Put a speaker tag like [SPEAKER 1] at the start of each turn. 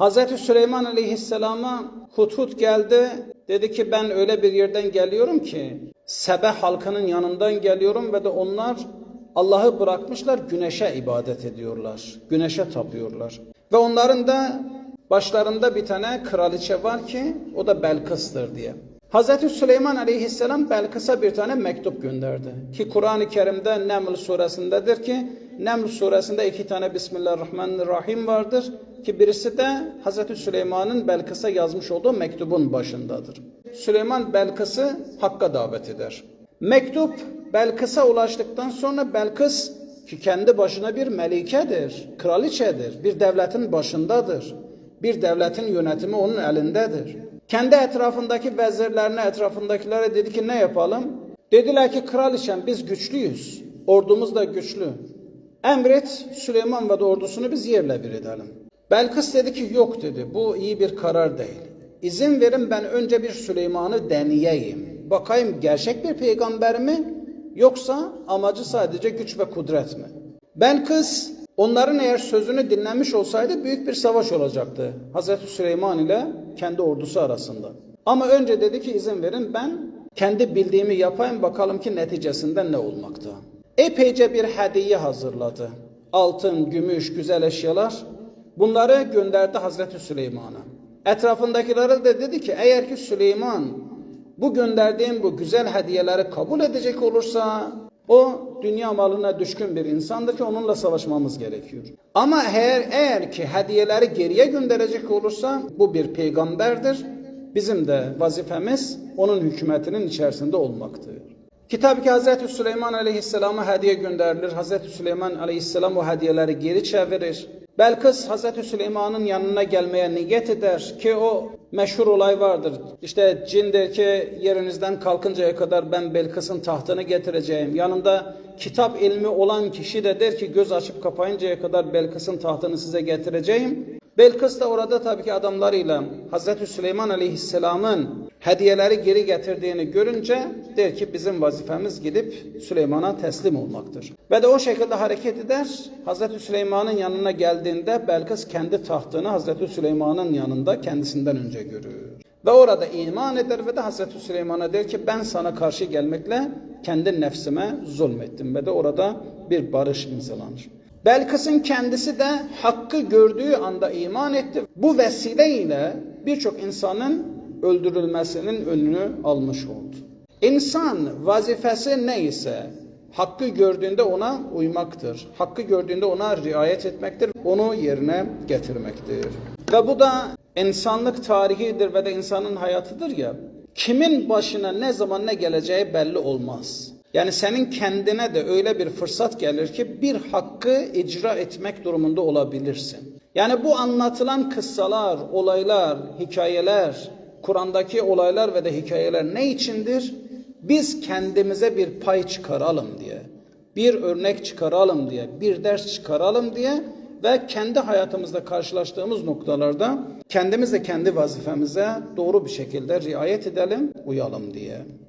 [SPEAKER 1] Hazreti Süleyman Aleyhisselam'a Hudhud geldi. Dedi ki ben öyle bir yerden geliyorum ki Sebe halkının yanından geliyorum ve de onlar Allah'ı bırakmışlar güneşe ibadet ediyorlar. Güneşe tapıyorlar. Ve onların da başlarında bir tane kraliçe var ki o da Belkıs'tır diye. Hazreti Süleyman Aleyhisselam Belkıs'a bir tane mektup gönderdi. Ki Kur'an-ı Kerim'de Neml suresindedir ki Neml suresinde iki tane Bismillahirrahmanirrahim vardır. Ki birisi de Hazreti Süleyman'ın Belkıs'a yazmış olduğu mektubun başındadır. Süleyman Belkıs'ı Hakk'a davet eder. Mektup Belkıs'a ulaştıktan sonra Belkıs ki kendi başına bir melikedir, kraliçedir, bir devletin başındadır. Bir devletin yönetimi onun elindedir. Kendi etrafındaki vezirlerine, etrafındakilere dedi ki ne yapalım? Dediler ki kraliçem biz güçlüyüz. Ordumuz da güçlü. Emret Süleyman ve ordusunu biz yerle bir edelim. Belkıs dedi ki yok dedi. Bu iyi bir karar değil. İzin verin ben önce bir Süleyman'ı deneyeyim. Bakayım gerçek bir peygamber mi yoksa amacı sadece güç ve kudret mi? Belkıs onların eğer sözünü dinlemiş olsaydı büyük bir savaş olacaktı. Hazreti Süleyman ile kendi ordusu arasında. Ama önce dedi ki izin verin ben kendi bildiğimi yapayım bakalım ki neticesinde ne olmakta. Epeyce bir hediye hazırladı. Altın, gümüş, güzel eşyalar. Bunları gönderdi Hazreti Süleyman'a. Etrafındakilere de dedi ki eğer ki Süleyman bu gönderdiğim bu güzel hediyeleri kabul edecek olursa o dünya malına düşkün bir insandır ki onunla savaşmamız gerekiyor. Ama eğer eğer ki hediyeleri geriye gönderecek olursa bu bir peygamberdir. Bizim de vazifemiz onun hükümetinin içerisinde olmaktır. Ki tabii ki Hazreti Süleyman Aleyhisselam'a hediye gönderilir. Hazreti Süleyman Aleyhisselam o hediyeleri geri çevirir. Belkıs Hazreti Süleyman'ın yanına gelmeye niyet eder ki o meşhur olay vardır. İşte cin der ki yerinizden kalkıncaya kadar ben Belkıs'ın tahtını getireceğim. Yanında kitap ilmi olan kişi de der ki göz açıp kapayıncaya kadar Belkıs'ın tahtını size getireceğim. Belkıs da orada tabii ki adamlarıyla Hazreti Süleyman Aleyhisselam'ın hediyeleri geri getirdiğini görünce der ki bizim vazifemiz gidip Süleyman'a teslim olmaktır. Ve de o şekilde hareket eder. Hazreti Süleyman'ın yanına geldiğinde Belkıs kendi tahtını Hazreti Süleyman'ın yanında kendisinden önce görür. Ve orada iman eder ve de Hazreti Süleyman'a der ki ben sana karşı gelmekle kendi nefsime zulmettim ve de orada bir barış imzalanır. Belkıs'ın kendisi de hakkı gördüğü anda iman etti. Bu vesileyle birçok insanın öldürülmesinin önünü almış oldu. İnsan vazifesi neyse hakkı gördüğünde ona uymaktır. Hakkı gördüğünde ona riayet etmektir. Onu yerine getirmektir. Ve bu da insanlık tarihidir ve de insanın hayatıdır ya. Kimin başına ne zaman ne geleceği belli olmaz. Yani senin kendine de öyle bir fırsat gelir ki bir hakkı icra etmek durumunda olabilirsin. Yani bu anlatılan kıssalar, olaylar, hikayeler, Kur'an'daki olaylar ve de hikayeler ne içindir? Biz kendimize bir pay çıkaralım diye, bir örnek çıkaralım diye, bir ders çıkaralım diye ve kendi hayatımızda karşılaştığımız noktalarda kendimiz de kendi vazifemize doğru bir şekilde riayet edelim, uyalım diye.